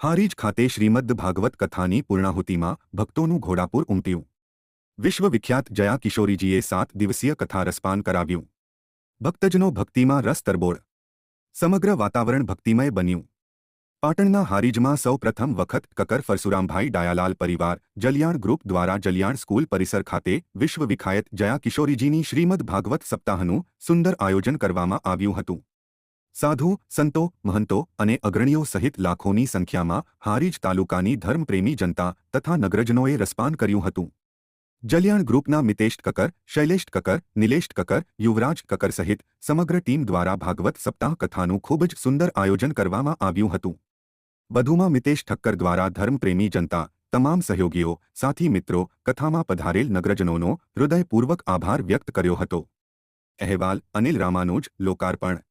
હારીજ ખાતે શ્રીમદ્ ભાગવત કથાની પૂર્ણાહુતિમાં ભક્તોનું ઘોડાપુર ઉમટ્યું વિશ્વવિખ્યાત જયા કિશોરીજીએ સાત દિવસીય કથા રસપાન કરાવ્યું ભક્તજનો ભક્તિમાં રસ તરબોળ સમગ્ર વાતાવરણ ભક્તિમય બન્યું પાટણના હારીજમાં સૌ પ્રથમ વખત કકર પરશુરામભાઈ ડાયાલાલ પરિવાર જલિયાણ ગ્રુપ દ્વારા જલિયાણ સ્કૂલ પરિસર ખાતે વિશ્વવિખાયત જયા કિશોરીજીની શ્રીમદ ભાગવત સપ્તાહનું સુંદર આયોજન કરવામાં આવ્યું હતું સાધુ, સંતો, મહંતો અને અગ્રણીઓ સહિત લાખોની સંખ્યામાં હારીજ તાલુકાની ધર્મપ્રેમી જનતા તથા નગરજનોએ રસપાન કર્યું હતું. જલિયાણ ગ્રુપના મિતેશ કકર શૈલેષ કકર નિલેશ કકર યુવરાજ કકર સહિત સમગ્ર ટીમ દ્વારા ભાગવત સપ્તાહ કથાનું ખૂબ જ સુંદર આયોજન કરવામાં આવ્યું હતું. વધુમાં મિતેશ ઠક્કર દ્વારા ધર્મપ્રેમી જનતા, તમામ સહયોગીઓ, સાથી મિત્રો કથામાં પધારેલ નગરજનોનો હૃદયપૂર્વક આભાર વ્યક્ત કર્યો હતો. અહેવાલ અનિલ રામાનુજ, લોકાર્પણ.